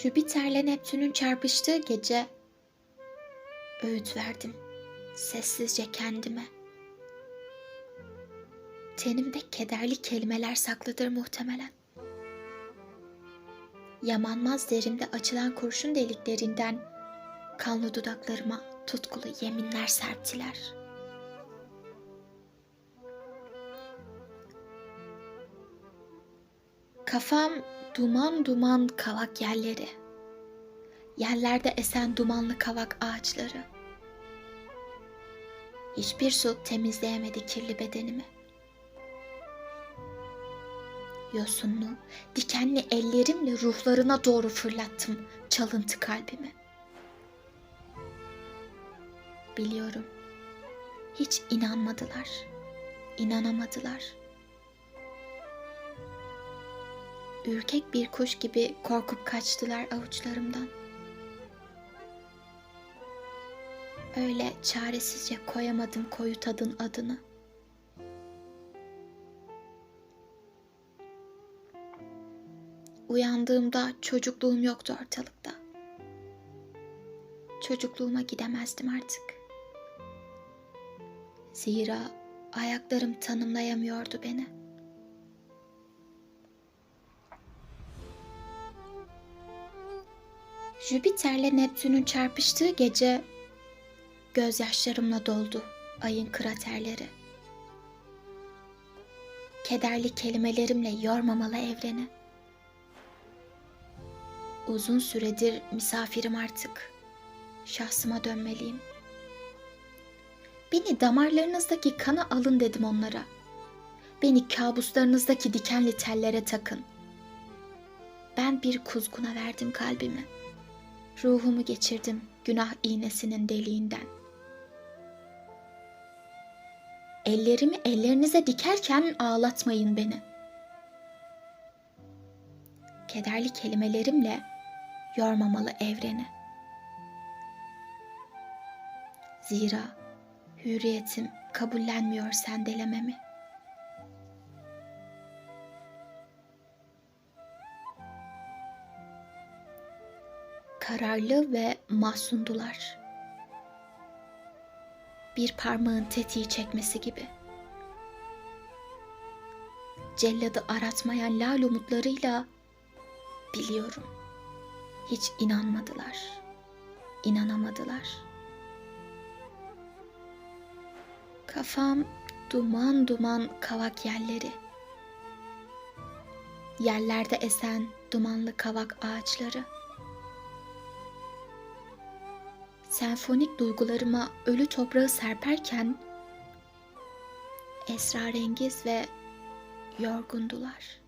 Jüpiter'le Neptün'ün çarpıştığı gece öğüt verdim sessizce kendime. Tenimde kederli kelimeler saklıdır muhtemelen. Yamanmaz derimde açılan kurşun deliklerinden kanlı dudaklarıma tutkulu yeminler serptiler. Kafam duman duman kavak yerleri. Yerlerde esen dumanlı kavak ağaçları. Hiçbir su temizleyemedi kirli bedenimi. Yosunlu, dikenli ellerimle ruhlarına doğru fırlattım çalıntı kalbimi. Biliyorum. Hiç inanmadılar. inanamadılar. Ürkek bir kuş gibi korkup kaçtılar avuçlarımdan. Öyle çaresizce koyamadım koyu tadın adını. Uyandığımda çocukluğum yoktu ortalıkta. Çocukluğuma gidemezdim artık. Zira ayaklarım tanımlayamıyordu beni. Jüpiter'le Neptün'ün çarpıştığı gece gözyaşlarımla doldu ayın kraterleri. Kederli kelimelerimle yormamalı evreni. Uzun süredir misafirim artık. Şahsıma dönmeliyim. Beni damarlarınızdaki kana alın dedim onlara. Beni kabuslarınızdaki dikenli tellere takın. Ben bir kuzguna verdim kalbimi. Ruhumu geçirdim günah iğnesinin deliğinden. Ellerimi ellerinize dikerken ağlatmayın beni. Kederli kelimelerimle yormamalı evreni. Zira hürriyetim kabullenmiyor sendelememi. Kararlı ve mahzundular. Bir parmağın tetiği çekmesi gibi. Celladı aratmayan lal umutlarıyla biliyorum. Hiç inanmadılar. İnanamadılar. Kafam duman duman kavak yerleri. Yerlerde esen dumanlı kavak ağaçları. Senfonik duygularıma ölü toprağı serperken esrarengiz ve yorgundular.''